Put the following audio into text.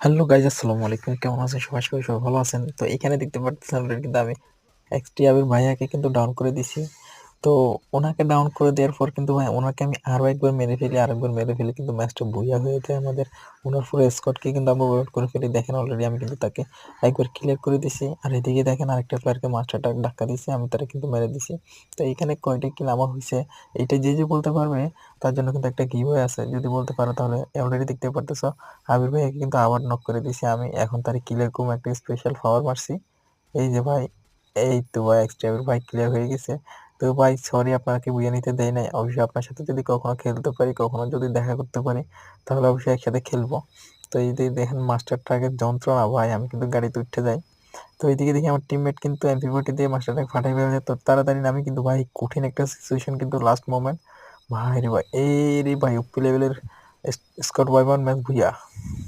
Hello guys, আসসালামু আলাইকুম। কেমন আছেন? সবাই সবাই সবাই ভালো আছেন? তো এখানে দেখতে পাচ্ছেন কিন্তু আমি এক্সটি আবির ভাইয়াকে কিন্তু ডাউন করে দিছি তো ওনাকে ডাউন করে দেওয়ার পর কিন্তু ভাই ওনাকে আমি আরও একবার মেরে ফেলি আরেকবার মেরে ফেলি কিন্তু ম্যাচটা বুইয়া হয়ে যায় আমাদের। ওনার পুরো স্কটকে কিন্তু আমরা ওয়েট করে ফেলি। দেখেন অলরেডি আমি কিন্তু তাকে একবার ক্লিয়ার করে দিছি। আর এদিকে দেখেন আরেকটা প্লেয়ারকে মাস্টারটা ধাক্কা দিছি, আমি তারা কিন্তু মেরে দিছি। তো এখানে কয়টা কিল আমার হয়েছে, এইটা যে যে বলতে পারবে, তার জন্য কিন্তু একটা গিভ আছে। যদি বলতে পারো তাহলে অলরেডি দেখতে পারতেছো আবির ভাইকে কিন্তু আবার নক করে দিছি আমি। এখন তার ক্লিয়ার কম একটা স্পেশাল পাওয়ার মারছি। এই যে ভাই, এই তো ভাই এক্সট্রা ভাই ক্লিয়ার হয়ে গেছে। তো ভাই সরি আপনাকে বুঝে নিতে দেয় নাই। অবশ্যই আপনার সাথে যদি কখনো খেলতে পারি, কখনো যদি দেখা করতে পারি, তাহলে অবশ্যই একসাথে খেলব। তো এই যে দেখেন মাস্টার ট্রাকের যন্ত্রণা ভাই, আমি কিন্তু গাড়িতে উঠে যাই। তো এইদিকে দেখি আমার টিমমেট কিন্তু এমপি ফোর্টি দিয়ে মাস্টার ট্রাক ফাটাই ফেলে তো তাড়াতাড়ি আমি কিন্তু ভাই কঠিন একটা সিচুয়েশন কিন্তু লাস্ট মোমেন্ট ভাই রে ভাই, এই রে ভাই উপি লেভেলের স্কট ওয়াইমান ম্যাচ ভুইয়া।